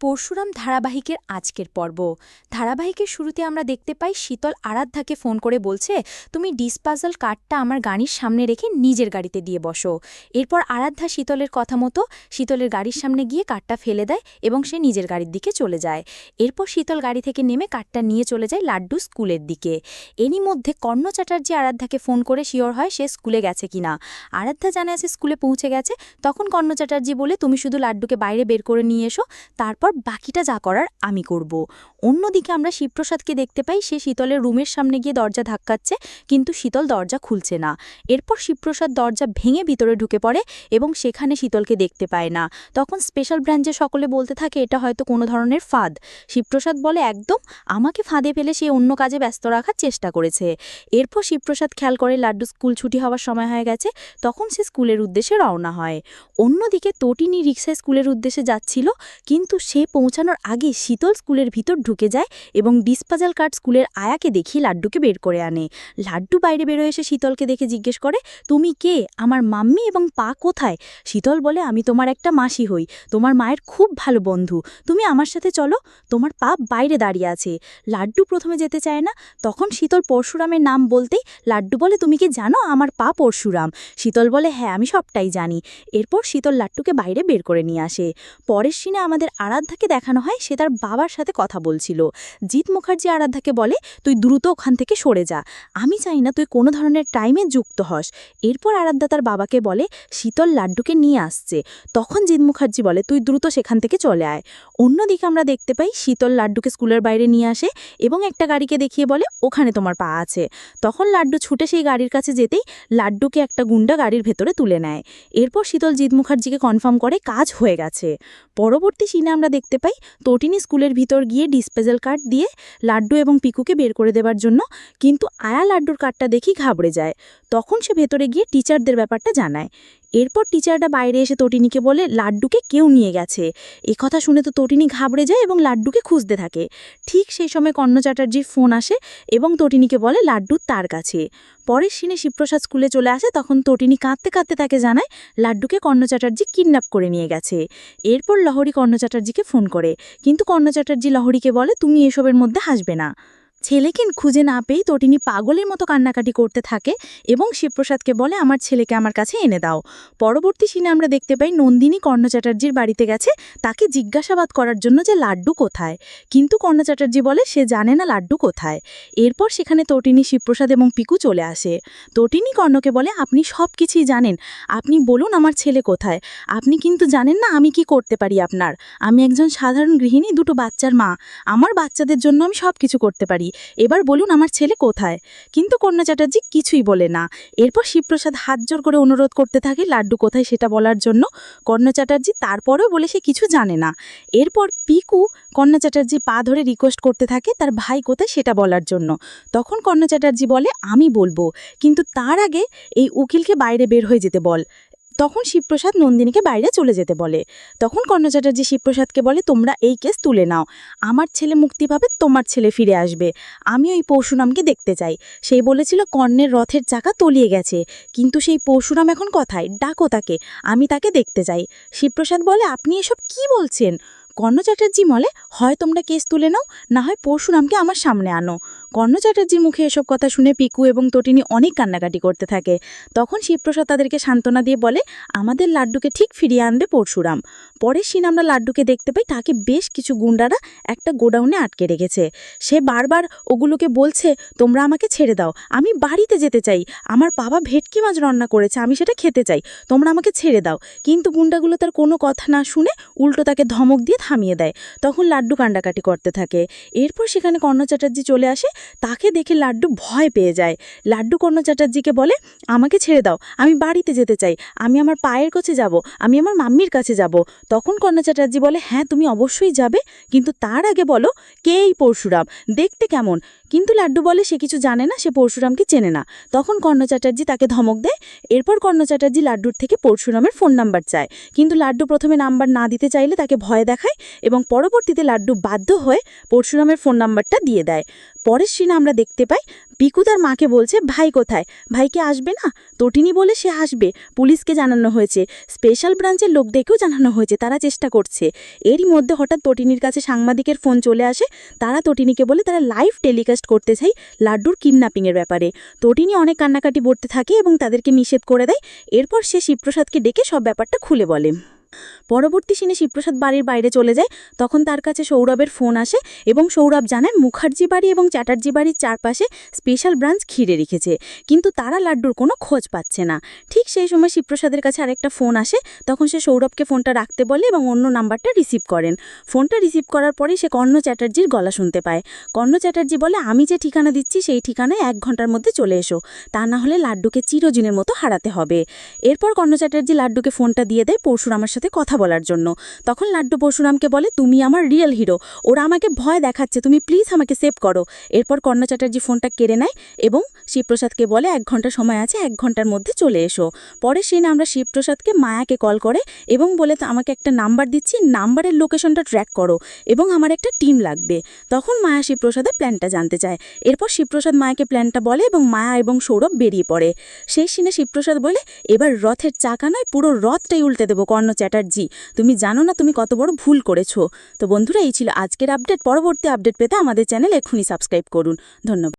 পরশুরাম ধারাবাহিকের আজকের পর্ব। ধারাবাহিকের শুরুতে আমরা দেখতে পাই শীতল আরাধ্যাকে ফোন করে বলছে, তুমি ডিসপাজল কার্ডটা আমার গাড়ির সামনে রেখে নিজের গাড়িতে দিয়ে বসো। এরপর আরাধ্যা শীতলের কথা মতো শীতলের গাড়ির সামনে গিয়ে কার্ডটা ফেলে দেয় এবং সে নিজের গাড়ির দিকে চলে যায়। এরপর শীতল গাড়ি থেকে নেমে কার্ডটা নিয়ে চলে যায় লাড্ডু স্কুলের দিকে। এরই মধ্যে কর্ণ চ্যাটার্জি আরাধ্যাকে ফোন করে শিওর হয় সে স্কুলে গেছে কিনা আরাধ্যা জানে আছে স্কুলে পৌঁছে গেছে। তখন কর্ণ চ্যাটার্জি বলে, তুমি শুধু লাড্ডুকে বাইরে বের করে নিয়ে এসো। তারপর বাকিটা যা করার আমি করব। অন্যদিকে আমরা শিবপ্রসাদকে দেখতে পাই, সে শীতলের রুমের সামনে গিয়ে দরজা ধাক্কাচ্ছে, কিন্তু শীতল দরজা খুলছে না। এরপর শিবপ্রসাদ দরজা ভেঙে ভিতরে ঢুকে পড়ে এবং সেখানে শীতলকে দেখতে পায় না। তখন স্পেশাল ব্রাঞ্চে সকলে বলতে থাকে, এটা হয়তো কোনো ধরনের ফাঁদ। শিবপ্রসাদ বলে, একদম, আমাকে ফাঁদে ফেলে সে অন্য কাজে ব্যস্ত রাখার চেষ্টা করেছে। এরপর শিবপ্রসাদ খেয়াল করে, লাড্ডু স্কুল ছুটি হওয়ার সময় হয়ে গেছে। তখন সে স্কুলের উদ্দেশ্যে রওনা হয়। অন্যদিকে তটিনী রিক্সায় স্কুলের উদ্দেশ্যে যাচ্ছিল, কিন্তু সে পৌঁছানোর আগে শীতল স্কুলের ভিতর ঢুকে যায় এবং ডিসপাজাল কার্ড স্কুলের আয়াকে দেখিয়ে লাড্ডুকে বের করে আনে। লাড্ডু বাইরে বেরো এসে শীতলকে দেখে জিজ্ঞেস করে, তুমি কে? আমার মাম্মি এবং পা কোথায়? শীতল বলে, আমি তোমার একটা মাসি হই। তোমার মায়ের খুব ভালো বন্ধু। তুমি আমার সাথে চলো। তোমার পা বাইরে দাঁড়িয়ে আছে। লাড্ডু প্রথমে যেতে চায় না। তখন শীতল পরশুরামের নাম বলতেই লাড্ডু বলে, তুমি কি জানো আমার পা পরশুরাম? শীতল বলে হ্যাঁ আমি সবটাই জানি। এরপর শীতল লাড্ডুকে বাইরে বের করে নিয়ে আসে। পরের সিনে আমাদের আরাধ্যাকে দেখানো হয়, সে তার বাবার সাথে কথা বলছিল। জিৎ মুখার্জি আরাধ্যাকে বলে, তুই দ্রুত ওখান থেকে সরে যা। আমি চাই না তুই কোনো ধরনের টাইমে যুক্ত হস। এরপর আরাধ্যা তার বাবাকে বলে, শীতল লাড্ডুকে নিয়ে আসছে। তখন জিৎ মুখার্জি বলে, তুই দ্রুত সেখান থেকে চলে আয়। অন্যদিকে আমরা দেখতে পাই, শীতল লাড্ডুকে স্কুলের বাইরে নিয়ে আসে এবং একটা গাড়িকে দেখিয়ে বলে, ওখানে তোমার পা আছে। তখন লাড্ডু ছুটে সেই গাড়ির কাছে যেতেই লাড্ডুকে একটা গুন্ডা গাড়ির ভেতরে তুলে নেয়। এরপর শীতল জিৎ মুখার্জিকে কনফার্ম করে, কাজ হয়ে গেছে। পরবর্তী সিনে আমরা দেখতে পাই, তটিনি স্কুলের ভিতর গিয়ে ডিসপেজাল কার্ড দিয়ে লাড্ডু এবং পিকুকে বের করে দেবার জন্য। কিন্তু আয়া লাড্ডুর কার্ডটা দেখি ঘাবড়ে যায়। তখন সে ভেতরে গিয়ে টিচারদের ব্যাপারটা জানায়। এরপর টিচারটা বাইরে এসে তটিনীকে বলে, লাড্ডুকে কেউ নিয়ে গেছে। এ কথা শুনে তো তটিনী ঘাবড়ে যায় এবং লাড্ডুকে খুঁজতে থাকে। ঠিক সেই সময় কর্ণ চ্যাটার্জির ফোন আসে এবং তটিনীকে বলে, লাড্ডু তার কাছে। পরের সিনে শিবপ্রসাদ স্কুলে চলে আসে, তখন তটিনী কাঁদতে কাঁদতে তাকে জানায়, লাড্ডুকে কর্ণ চ্যাটার্জি কিডন্যাপ করে নিয়ে গেছে। এরপর লহরি কর্ণ চ্যাটার্জিকে ফোন করে, কিন্তু কর্ণ চ্যাটার্জি লহরিকে বলে, তুমি এসবের মধ্যে হাসবে না। ছেলেকে খুঁজে না পেয়ে তটিনী পাগলের মতো কান্নাকাটি করতে থাকে এবং শিবপ্রসাদকে বলে, আমার ছেলেকে আমার কাছে এনে দাও। পরবর্তী সিনে আমরা দেখতে পাই নন্দিনী কর্ণ চ্যাটার্জির বাড়িতে গেছে। তাকে জিজ্ঞাসাবাদ করার জন্য যে লাড্ডু কোথায়? কিন্তু কর্ণ চ্যাটার্জি বলে, সে জানে না লাড্ডু কোথায়। এরপর সেখানে তটিনী শিবপ্রসাদ এবং পিকু চলে আসে। তটিনী কর্ণকে বলে, আপনি সব কিছুই জানেন। আপনি বলুন আমার ছেলে কোথায়? আপনি কিন্তু জানেন না আমি কি করতে পারি আপনার। আমি একজন সাধারণ গৃহিণী, দুটো বাচ্চার মা। আমার বাচ্চাদের জন্য আমি সব কিছু করতে পারি। এবার বলুন আমার ছেলে কোথায়? কিন্তু কন্যা চ্যাটার্জি কিছুই বলে না। এরপর শিবপ্রসাদ হাত জোর করে অনুরোধ করতে থাকে লাড্ডু কোথায় সেটা বলার জন্য। কন্যা চ্যাটার্জি তারপরেও বলে সে কিছু জানে না। এরপর পিকু কন্যা চ্যাটার্জি পা ধরে রিকোয়েস্ট করতে থাকে তার ভাই কোথায় সেটা বলার জন্য। তখন কন্যা চ্যাটার্জি বলে, আমি বলব। কিন্তু তার আগে এই উকিলকে বাইরে বের হয়ে যেতে বল। তখন শিবপ্রসাদ নন্দিনীকে বাইরে চলে যেতে বলে। তখন কর্ণ চ্যাটার্জি শিবপ্রসাদকে বলে, তোমরা এই কেস তুলে নাও। আমার ছেলে মুক্তি পাবে, তোমার ছেলে ফিরে আসবে। আমি ওই পরশুরামকে দেখতে চাই। সেই বলেছিল, কর্ণের রথের চাকা তলিয়ে গেছে। কিন্তু সেই পরশুরাম এখন কথায়? ডাকো তাকে। আমি তাকে দেখতে চাই। শিবপ্রসাদ বলে, আপনি এসব কি বলছেন? কর্ণ চ্যাটার্জি বলে, হয় তোমরা কেস তুলে নাও, না হয় পরশুরামকে আমার সামনে আনো। কর্ণ চ্যাটার্জির মুখে এসব কথা শুনে পিকু এবং তটিনী অনেক কান্নাকাটি করতে থাকে। তখন শিবপ্রসাদ তাদেরকে সান্ত্বনা দিয়ে বলে, আমাদের লাড্ডুকে ঠিক ফিরিয়ে আনবে পরশুরাম। পরের সিন আমরা লাড্ডুকে দেখতে পাই, তাকে বেশ কিছু গুন্ডারা একটা গোডাউনে আটকে রেখেছে। সে বারবার ওগুলোকে বলছে, তোমরা আমাকে ছেড়ে দাও, আমি বাড়িতে যেতে চাই। আমার বাবা ভেটকি মাছ রান্না করেছে, আমি সেটা খেতে চাই। তোমরা আমাকে ছেড়ে দাও। কিন্তু গুন্ডাগুলো তার কোনো কথা না শুনে উল্টো তাকে ধমক দিয়ে থামিয়ে দেয়। তখন লাড্ডু কান্ডাকাটি করতে থাকে। এরপর সেখানে কর্ণ চ্যাটার্জি চলে আসে তাকে দেখে লাড্ডু ভয় পেয়ে যায়। লাড্ডু কর্ণ চ্যাটার্জিকে বলে, আমাকে ছেড়ে দাও, আমি বাড়িতে যেতে চাই। আমি আমার পায়ের কাছে যাব, আমি আমার মাম্মির কাছে যাব। তখন কর্ণ চ্যাটার্জি বলে হ্যাঁ তুমি অবশ্যই যাবে, কিন্তু তার আগে বলো, কে এই পরশুরাম? দেখতে কেমন? কিন্তু লাড্ডু বলে, সে কিছু জানে না, সে পরশুরামকে চেনে না। তখন কর্ণ চ্যাটার্জি তাকে ধমক দেয়। এরপর কর্ণ চ্যাটার্জি লাড্ডুর থেকে পরশুরামের ফোন নাম্বার চায়। কিন্তু লাড্ডু প্রথমে নাম্বার না দিতে চাইলে তাকে ভয় দেখায় এবং পরবর্তীতে লাড্ডু বাধ্য হয়ে পরশুরামের ফোন নাম্বারটা দিয়ে দেয়। পরের সিনে আমরা দেখতে পাই পিকু তার মাকে বলছে, ভাই কোথায়? ভাইকে আসবে না? তটিনী বলে সে আসবে। পুলিশকে জানানো হয়েছে। স্পেশাল ব্রাঞ্চের লোক ডেকেও জানানো হয়েছে। তারা চেষ্টা করছে। এরই মধ্যে হঠাৎ তটিনীর কাছে সাংবাদিকের ফোন চলে আসে। তারা তটিনীকে বলে, তারা লাইভ টেলিকাস্ট করতে চাই লাড্ডুর কিডন্যাপিংয়ের ব্যাপারে। তটিনী অনেক কান্নাকাটি বলতে থাকে এবং তাদেরকে নিষেধ করে দেয়। এরপর সে শিবপ্রসাদকে ডেকে সব ব্যাপারটা খুলে বলে। পরবর্তী সিনে শিবপ্রসাদ বাড়ির বাইরে চলে যায়, তখন তার কাছে সৌরভের ফোন আসে এবং সৌরভ জানায়, মুখার্জি বাড়ি এবং চ্যাটার্জি বাড়ির চারপাশে স্পেশাল ব্রাঞ্চ ঘিরে রেখেছে, কিন্তু তারা লাড্ডুর কোনো খোঁজ পাচ্ছে না। ঠিক সেই সময় শিবপ্রসাদের কাছে আরেকটা ফোন আসে, তখন সে সৌরভকে ফোনটা রাখতে বলে এবং অন্য নাম্বারটা রিসিভ করেন। ফোনটা রিসিভ করার পরেই সে কর্ণ চ্যাটার্জির গলা শুনতে পায়। কর্ণ চ্যাটার্জি বলে, আমি যে ঠিকানা দিচ্ছি, সেই ঠিকানায় এক ঘণ্টার মধ্যে চলে এসো। তা না হলে লাড্ডুকে চিরদিনের মতো হারাতে হবে। এরপর কর্ণ চ্যাটার্জি লাড্ডুকে ফোনটা দিয়ে দেয় পরশুর আমার সাথে কথা বলার জন্য। তখন লাড্ডু পরশুরামকে বলে, তুমি আমার রিয়েল হিরো ওরা আমাকে ভয় দেখাচ্ছে। তুমি প্লিজ আমাকে সেভ করো। এরপর কর্ণ চ্যাটার্জি ফোনটা কেড়ে নেয় এবং শিবপ্রসাদকে বলে, এক ঘণ্টা সময় আছে, এক ঘণ্টার মধ্যে চলে এসো। পরে সিনে আমরা শিবপ্রসাদকে মায়াকে কল করে এবং বলে "তো আমাকে একটা নাম্বার দিচ্ছি। নাম্বারের লোকেশনটা ট্র্যাক করো এবং আমার একটা টিম লাগবে। তখন মায়া শিবপ্রসাদের প্ল্যানটা জানতে চায়। এরপর শিবপ্রসাদ মায়াকে প্ল্যানটা বলে এবং মায়া এবং সৌরভ বেরিয়ে পড়ে। সেই সিনে শিবপ্রসাদ বলে, এবার রথের চাকা নয়, পুরো রথটাই উল্টে দেবো কর্ণ চ্যাটার্জি। তুমি জানো না তুমি কত বড় ভুল করেছ। তো বন্ধুরা, এই ছিল আজকের আপডেট পরবর্তী আপডেট পেতে আমাদের চ্যানেল এক্ষুনি সাবস্ক্রাইব করুন। ধন্যবাদ।